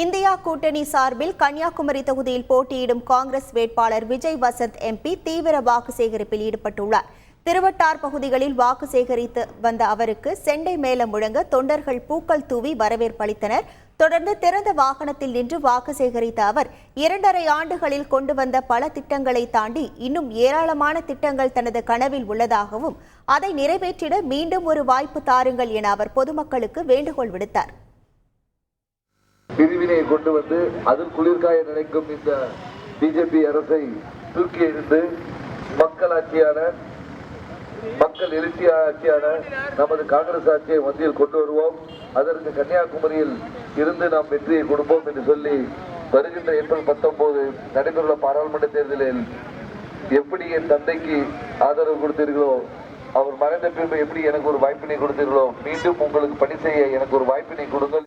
India கூட்டணி சார்பில் கன்னியாகுமரி தொகுதியில் போட்டியிடும் காங்கிரஸ் வேட்பாளர் விஜய் வசந்த் எம்பி தீவிர வாக்கு சேகரிப்பில் ஈடுபட்டுள்ளார். திருவட்டார் பகுதிகளில் வாக்கு சேகரித்து வந்த அவருக்கு செண்டை மேளம் முழங்க தொண்டர்கள் பூக்கள் தூவி வரவேற்பளித்தனர் தொடர்ந்து திறந்த வாகனத்தில் நின்று வாக்கு சேகரித்த அவர் இரண்டரை ஆண்டுகளில் கொண்டு வந்த பல திட்டங்களை தாண்டி இன்னும் ஏராளமான திட்டங்கள் தனது கனவில் உள்ளதாகவும் அதை நிறைவேற்றிட மீண்டும் ஒரு வாய்ப்பு தாருங்கள் என அவர் பொதுமக்களுக்கு வேண்டுகோள் விடுத்தார். பிரிவினை கொண்டு வந்து அதில் குளிர்காய நினைக்கும் இந்த பிஜேபி அரசை தூக்கி எறிந்து மக்களாட்சியான மக்கள் எழுச்சி ஆட்சியான நமது காங்கிரஸ் ஆட்சியை மத்தியில் கொண்டு வருவோம். அதற்கு கன்னியாகுமரியில் இருந்து நாம் வெற்றியை கொடுப்போம் என்று சொல்லி வருகின்ற ஏப்ரல் பத்தொன்பது நடைபெறுள்ள பாராளுமன்ற தேர்தலில் எப்படி என் தந்தைக்கு ஆதரவு கொடுத்தீர்களோ அவர் மறைந்த பின்பு எப்படி எனக்கு ஒரு வாய்ப்பினை கொடுத்தீர்களோ மீண்டும் உங்களுக்கு பணி செய்ய எனக்கு ஒரு வாய்ப்பினை கொடுங்கள்.